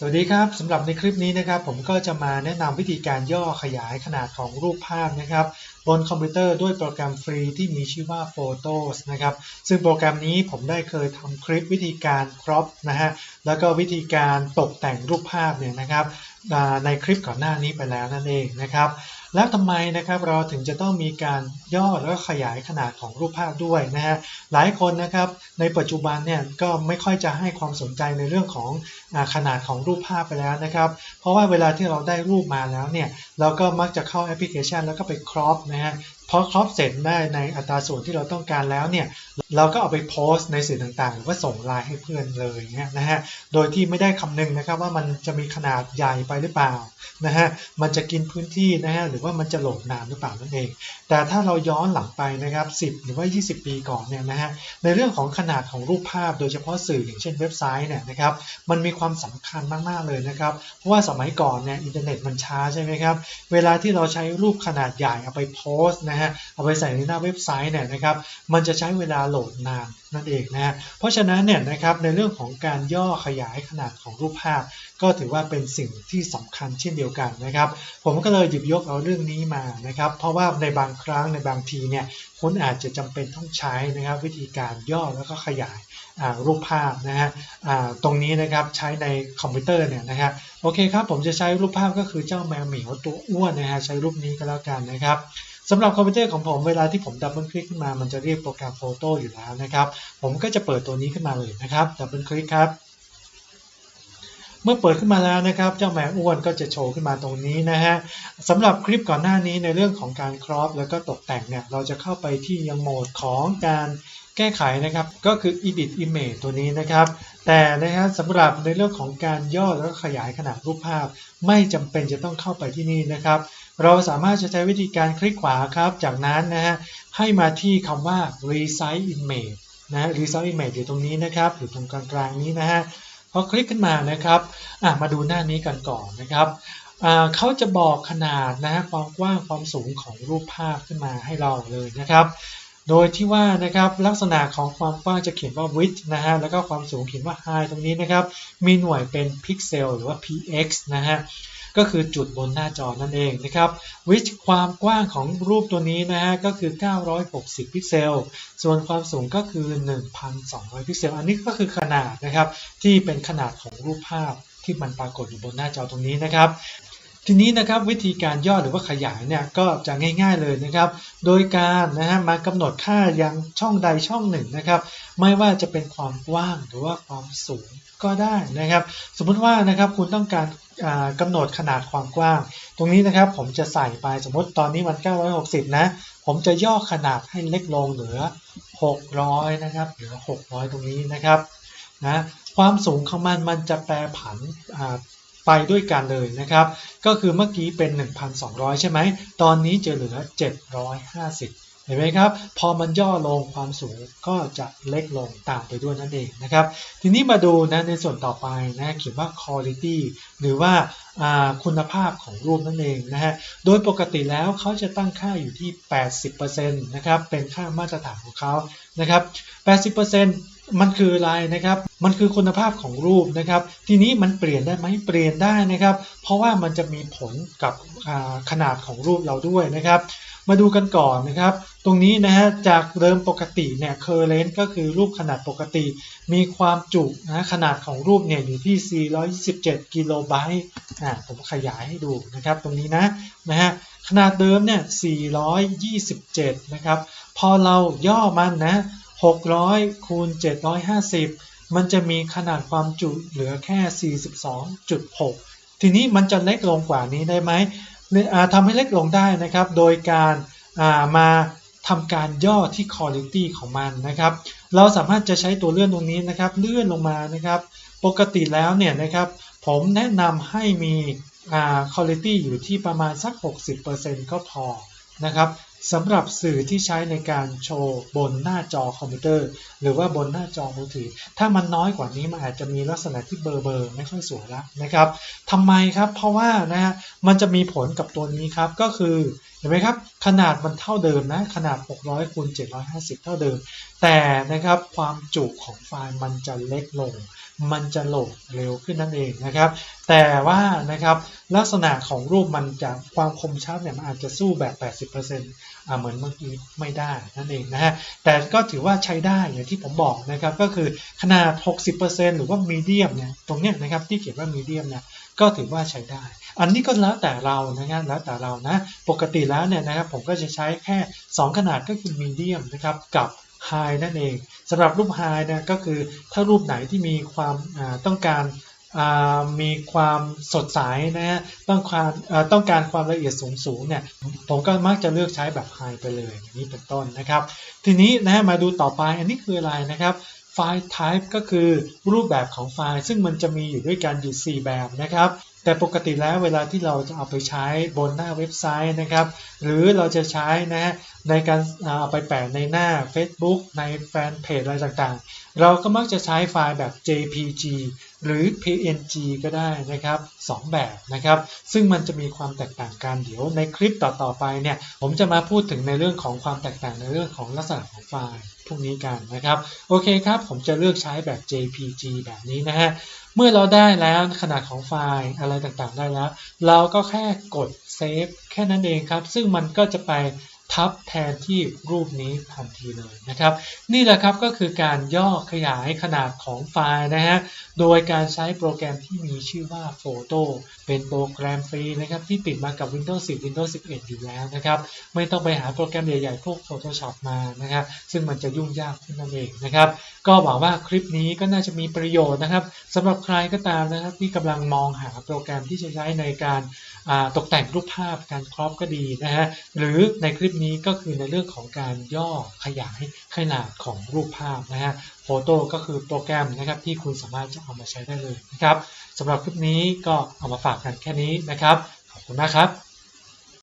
สวัสดีครับสำหรับในคลิปนี้นะครับผมก็จะมาแนะนำวิธีการย่อขยายขนาดของรูปภาพนะครับบนคอมพิวเตอร์ด้วยโปรแกรมฟรีที่มีชื่อว่า Photos นะครับซึ่งโปรแกรมนี้ผมได้เคยทำคลิปวิธีการครอปนะฮะแล้วก็วิธีการตกแต่งรูปภาพเนี่ยนะครับในคลิปก่อนหน้านี้ไปแล้วนั่นเองนะครับ แล้วทำไมนะครับเราถึงจะต้องมีการย่อแล้วก็ขยายขนาดของรูปภาพด้วยนะฮะหลายคนนะครับในปัจจุบันเนี่ยก็ไม่ค่อยจะให้ความสนใจในเรื่องของอขนาดของรูปภาพไปแล้วนะครับเพราะว่าเวลาที่เราได้รูปมาแล้วเนี่ยเราก็มักจะเข้าแอปพลิเคชัน แล้วก็ไปครอปนะฮะ พอครอปเสร็จได้ในอัตราส่วนที่เราต้องการแล้วเนี่ยเราก็เอาไปโพสต์ในสื่อต่างๆ หรือว่าส่งไลน์ให้เพื่อนเลยเนี่ยนะฮะโดยที่ไม่ได้คำนึงนะครับว่ามันจะมีขนาดใหญ่ไปหรือเปล่านะฮะมันจะกินพื้นที่นะฮะหรือว่ามันจะโหลดนานหรือเปล่านั่นเอง แต่ถ้าเราย้อนหลังไปนะครับ10 หรือว่า 20 ปีก่อนเนี่ยนะฮะในเรื่องของขนาดของรูปภาพโดยเฉพาะสื่ออย่างเช่นเว็บไซต์เนี่ยนะครับมันมีความสำคัญมากๆเลยนะครับเพราะว่าสมัยก่อนเนี่ยอินเทอร์เน็ตมันช้าใช่ไหมครับเวลาที่เราใช้รูปขนาดใหญ่เอาไปโพสต์นะฮะเอาไปใส่ในหน้าเว็บไซต์เนี่ยนะครับมันจะใช้เวลาโหลดนานนั่นเองนะฮะเพราะฉะนั้นเนี่ยนะครับในเรื่องของการย่อขยายขนาดของรูปภาพ ก็ถือว่าเป็นสิ่งที่สำคัญเช่นเดียวกันนะครับ ผมก็เลยหยิบยกเอาเรื่องนี้มานะครับ เพราะว่าในบางครั้งในบางทีเนี่ยคุณอาจจะจำเป็นต้องใช้นะครับ วิธีการย่อแล้วก็ขยายรูปภาพนะฮะตรงนี้นะครับใช้ในคอมพิวเตอร์เนี่ยนะฮะโอเคครับผมจะใช้รูปภาพก็คือเจ้าแมวเหมียวตัวอ้วนนะฮะใช้รูปนี้ก็แล้วกันนะครับสำหรับคอมพิวเตอร์ของผมเวลาที่ผมดับเบิลคลิกขึ้นมามันจะเรียกโปรแกรมโฟโต้อยู่แล้วนะครับ ผมก็จะเปิดตัวนี้ขึ้นมาเลยนะครับดับเบิลคลิกครับ เมื่อเปิดขึ้นมาแล้วนะครับ เจ้าแมวอ้วนก็จะโชว์ขึ้นมาตรงนี้นะฮะสำหรับคลิปก่อนหน้านี้ในเรื่องของการครอปแล้วก็ตกแต่งเนี่ยเราจะเข้าไปที่ยังโหมดของการแก้ไขนะครับ ก็คือ edit image ตัวนี้นะครับ แต่นะฮะสำหรับในเรื่องของการย่อแล้วก็ขยายขนาดรูปภาพ ไม่จำเป็นจะต้องเข้าไปที่นี่นะครับเราสามารถจะใช้วิธีการคลิกขวาครับ จากนั้นนะฮะให้มาที่คำว่า resize image นะ resize image อยู่ตรงนี้นะครับ อยู่ตรงกลางๆนี้นะฮะ อคลิกขึ้นมานะครับมาดูหน้านี้กันก่อนนะครับเขาจะบอกขนาดนะฮะความกว้างความสูงของรูปภาพขึ้นมาให้เราเลยนะครับ โดยที่ว่านะครับลักษณะของความกว้างจะเขียนว่า width นะฮะแล้วก็ความสูงเขียนว่า high ตรงนี้นะครับ มีหน่วยเป็นพิกเซลหรือว่า px นะฮะ ก็คือจุดบนหน้าจอนั่นเองนะครับ width ความกว้างของรูปตัวนี้นะฮะก็คือ 960 พิกเซล ส่วนความสูงก็คือ 1,200 พิกเซล อันนี้ก็คือขนาดนะครับที่เป็นขนาดของรูปภาพที่มันปรากฏอยู่บนหน้าจอตรงนี้นะครับ ทีนี้นะครับวิธีการย่อหรือว่าขยายเนี่ยก็จะง่าย ๆเลยนะครับ โดยการนะฮะมากำหนดค่ายังช่องใดช่องหนึ่งนะครับ ไม่ว่าจะเป็นความกว้างหรือว่าความสูงก็ได้นะครับ สมมุติว่านะครับคุณต้องการอ่ากำหนดขนาดความกว้าง ตรงนี้นะครับผมจะใส่ไปสมมติตอนนี้มัน 960 นะ ผมจะย่อขนาดให้เล็กลงเหลือ 600 นะครับเหลือ 600 ตรงนี้นะครับนะความสูงของมันมันจะแปรผันอ่า ไปด้วยกันเลยนะครับ ก็คือเมื่อกี้เป็น 1,200 ใช่ไหม ตอนนี้จะเหลือ 750 เห็นไหมครับ พอมันย่อลงความสูงก็จะเล็กลงตามไปด้วยนั่นเองนะครับ ทีนี้มาดูนะในส่วนต่อไปนะเขียนว่า quality หรือว่าาคุณภาพของรูปนั่นเองนะฮะ โดยปกติแล้วเขาจะตั้งค่าอยู่ที่ 80%นะครับ เป็นค่ามาตรฐานของเขานะครับ 80% มันคืออะไรนะครับ มันคือคุณภาพของรูปนะครับ ทีนี้มันเปลี่ยนได้ไหมเปลี่ยนได้นะครับ เพราะว่ามันจะมีผลกับขนาดของรูปเราด้วยนะครับ มาดูกันก่อนนะครับ ตรงนี้นะฮะจากเดิมปกติเนี่ย current ก็คือรูปขนาดปกติ มีความจุนะขนาดของรูปเนี่ยอยู่ที่ 427 กิโลไบต์อ่าผมขยายให้ดูนะครับ ตรงนี้นะนะฮะขนาดเดิมเนี่ย 427 นะครับ พอเราย่อมันนะ 600คูณ750 มันจะมีขนาดความจุเหลือแค่ 42.6 ทีนี้มันจะเล็กลงกว่านี้ได้ไหมทำให้เล็กลงได้นะครับ โดยการามาทำการย่อที่ quality ของมันนะครับ เราสามารถจะใช้ตัวเลื่อนตรงนี้นะครับ เลื่อนลงมานะครับ ปกติแล้วเนี่ยนะครับ ผมแนะนำให้มีอ่า quality อยู่ที่ประมาณสัก 60%ก็พอนะครับ สำหรับสื่อที่ใช้ในการโชว์บนหน้าจอคอมพิวเตอร์ หรือว่าบนหน้าจอมือถือ ถ้ามันน้อยกว่านี้มันอาจจะมีลักษณะที่เบอร์เบอร์ไม่ค่อยสวยแล้วนะครับทำไมครับเพราะว่านะฮะมันจะมีผลกับตัวนี้ครับก็คือเห็นไหมครับขนาดมันเท่าเดิมนะขนาด 600คูณ750 เท่าเดิม แต่นะครับความจุของไฟล์มันจะเล็กลง มันจะโหลดเร็วขึ้นนั่นเองนะครับ แต่ว่านะครับลักษณะของรูปมันจะความคมชัดเนี่ยมันอาจจะสู้แบบ 80%อ่าเหมือนเมื่อกี้ไม่ได้นั่นเองนะฮะแต่ก็ถือว่าใช้ได้อย่างที่ผมบอกนะครับก็คือขนาด 60%หรือว่ามีเดียมเนี่ยตรงเนี้ยนะครับที่เขียนว่ามีเดียมเนี่ยก็ถือว่าใช้ได้ อันนี้ก็แล้วแต่เรานะครับแล้วแต่เรานะ ปกติแล้วเนี่ยนะครับผมก็จะใช้แค่ 2 ขนาดก็คือมีเดียมนะครับกับ High นั่นเองสำหรับรูป High เนี่ยก็คือถ้ารูปไหนที่มีความต้องการมีความสดใสนะฮะต้องการต้องการความละเอียดสูงสูงๆเนี่ยผมก็มักจะเลือกใช้แบบ High ไปเลยอย่างนี้เป็นต้นนะครับ ทีนี้นะฮะมาดูต่อไปอันนี้คืออะไรนะครับไฟล์ type ก็คือรูปแบบของไฟล์ ซึ่งมันจะมีอยู่ด้วยกันอยู่ 4 แบบนะครับแต่ปกติแล้วเวลาที่เราจะเอาไปใช้บนหน้าเว็บไซต์นะครับ หรือเราจะใช้นะฮะในการเอาไปแปะในหน้า Facebook ในแฟนเพจอะไรต่างๆ เราก็มักจะใช้ไฟล์แบบ JPG หรือ PNG ก็ได้นะครับ2แบบนะครับ ซึ่งมันจะมีความแตกต่างกันเดี๋ยวในคลิปต่อๆไปเนี่ยผมจะมาพูดถึงในเรื่องของความแตกต่างในเรื่องของลักษณะของไฟล์พวกนี้กันนะครับ โอเคครับ ผมจะเลือกใช้แบบ JPG แบบนี้นะฮะเมื่อเราได้แล้วขนาดของไฟล์อะไรต่างๆได้แล้ว เราก็แค่กดเซฟแค่นั้นเองครับ ซึ่งมันก็จะไป ทับแทนที่รูปนี้ทันทีเลยนะครับ นี่แหละครับก็คือการย่อขยายขนาดของไฟล์นะฮะโดยการใช้โปรแกรมที่มีชื่อว่า Photo เป็นโปรแกรมฟรีนะครับที่ติดมากับ Windows 10 Windows 11 อยู่แล้วนะครับไม่ต้องไปหาโปรแกรมใหญ่ๆ พวก Photoshop มานะครับซึ่งมันจะยุ่งยากขึ้นนั่นเองนะครับก็หวังว่าคลิปนี้ก็น่าจะมีประโยชน์นะครับสำหรับใครก็ตามนะครับที่กำลังมองหาโปรแกรมที่จะใช้ในการตกแต่งรูปภาพการครอปก็ดีนะฮะหรือในคลิปนี้ก็คือในเรื่องของการย่อขยายขนาดของรูปภาพนะฮะโฟโต้ก็คือโปรแกรมนะครับที่คุณสามารถจะเอามาใช้ได้เลยนะครับสำหรับคลิปนี้ก็เอามาฝากกันแค่นี้นะครับ ขอบคุณมากครับ